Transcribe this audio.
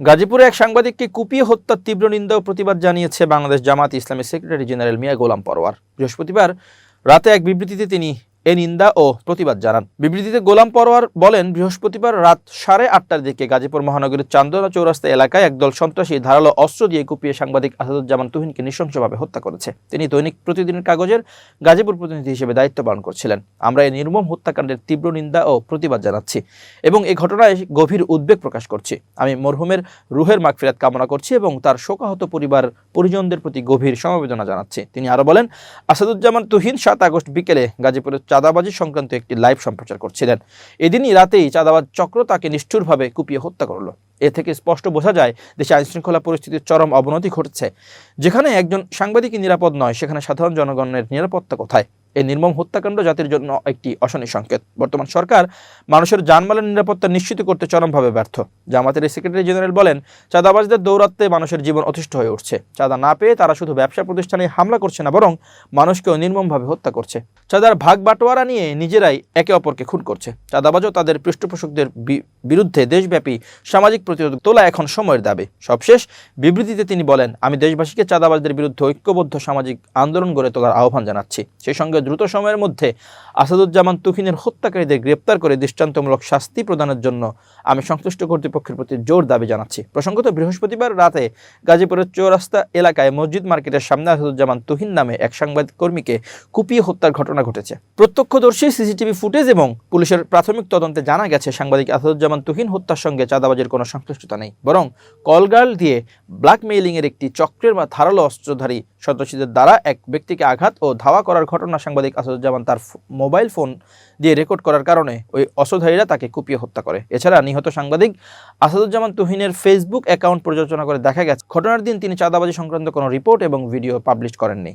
গাজীপুরে এক সাংবাদিককে কুপিয়ে হত্যার তীব্র নিন্দা ও প্রতিবাদ জানিয়েছে বাংলাদেশ জামাত ইসলামের সেক্রেটারি জেনারেল মিয়া গোলাম পরোয়ার। বৃহস্পতিবার রাতে এক বিবৃতিতে তিনি এ নিন্দা ও প্রতিবাদ জানান। বিবৃতিতে গোলাম পরোয়ার বলেন, বৃহস্পতিবার রাত সাড়ে আটটার দিকে গাজীপুর মহানগরীর চান্দনা চৌরাস্তা এলাকায় একদল সন্ত্রাসী ধারালো অস্ত্র দিয়ে কুপিয়ে সাংবাদিক আসাদুজ্জামান তুহিনকে নৃশংসভাবে হত্যা করেছে। তিনি দৈনিক প্রতিদিনের কাগজের গাজীপুর প্রতিনিধি হিসেবে দায়িত্ব পালন করছিলেন। আমরা এই নির্মম হত্যাকাণ্ডের তীব্র নিন্দা ও প্রতিবাদ জানাচ্ছি এবং এই ঘটনায় গভীর উদ্বেগ প্রকাশ করছি। আমি মরহুমের রুহের মাগফিরাত কামনা করছি এবং তার শোকাহত পরিবার পরিজনদের প্রতি গভীর সমবেদনা জানাচ্ছি। তিনি আরও বলেন, আসাদুজ্জামান তুহিন সাত আগস্ট বিকেলে গাজীপুরের চাঁদাবাজি সংক্রান্ত একটি লাইভ সম্প্রচার করছিলেন। এদিনই রাতেই চাঁদাবাজ চক্র তাকে নিষ্ঠুরভাবে কুপিয়ে হত্যা করল। এ থেকে স্পষ্ট বোঝা যায়, দেশে আইনশৃঙ্খলা পরিস্থিতির চরম অবনতি ঘটছে। যেখানে একজন সাংবাদিকই নিরাপদ নয়, সেখানে সাধারণ জনগণের নিরাপত্তা কোথায়? এই নির্মম হত্যাকাণ্ড জাতির জন্য একটি অশনি সংকেত। বর্তমান সরকার মানুষের জানমালের নিরাপত্তা নিশ্চিত করতে চরমভাবে ব্যর্থ। জামাতের সেক্রেটারি জেনারেল বলেন, চাঁদাবাজদের দৌরাত্মে মানুষের জীবন অতিষ্ঠ হয়ে উঠছে। চাঁদা না পেয়ে তারা শুধু ব্যবসা প্রতিষ্ঠানে হামলা করছে না, বরং মানুষকেও নির্মমভাবে হত্যা করছে। চাঁদার ভাগ বাটোয়ারা নিয়ে নিজেরাই একে অপরকে খুন করছে। চাঁদাবাজও তাদের পৃষ্ঠপোষকদের বিরুদ্ধে দেশব্যাপী সামাজিক প্রতিরোধ তোলা এখন সময়ের দাবি। সবশেষ বিবৃতিতে তিনি বলেন, আমি দেশবাসীকে চাঁদাবাজদের বিরুদ্ধে ঐক্যবদ্ধ সামাজিক আন্দোলন গড়ে তোলার আহ্বান জানাচ্ছি। সেই সঙ্গে দ্রুত সময়ের মধ্যে আসাদুজ্জামান তুহিনের হত্যাকারীদের গ্রেপ্তার করে দৃষ্টান্তমূলক শাস্তি প্রদানের জন্য আমি সংশ্লিষ্ট কর্তৃপক্ষের প্রতি জোর দাবি জানাচ্ছি। প্রসঙ্গত, বৃহস্পতিবার রাতে গাজীপুরের চৌরাস্তা এলাকায় মসজিদ মার্কেটের সামনে আসাদুজ্জামান তুহিন নামে এক সাংবাদিক কর্মীকে কুপিয়ে হত্যার ঘটনা ঘটেছে। প্রত্যক্ষদর্শী, সিসিটিভি ফুটেজ এবং পুলিশের প্রাথমিক তদন্তে জানা গেছে, সাংবাদিক আসাদুজ্জামান তুহিন হত্যার সঙ্গে চাঁদাবাজের কোনো সংশ্লিষ্টতা নেই। বরং কলগার্ল দিয়ে ব্ল্যাকমেইলিং এর একটি চক্রের বা ধারালো অস্ত্রধারী সন্ত্রাসীদের দ্বারা এক ব্যক্তিকে আঘাত ও ধাওয়া করার ঘটনা সাংবাদিক আসাদুজ্জামান তার মোবাইল ফোন দিয়ে রেকর্ড করার কারণে ওই অস্ত্রধারীরা তাকে কুপিয়ে হত্যা করে। এছাড়া নিহত সাংবাদিক আসাদুজ্জামান তুহিনের ফেসবুক অ্যাকাউন্ট পর্যালোচনা করে দেখা গেছে। ঘটনার দিন তিনি চাঁদাবাজি সংক্রান্ত কোনো রিপোর্ট এবং ভিডিও পাবলিশ করেননি।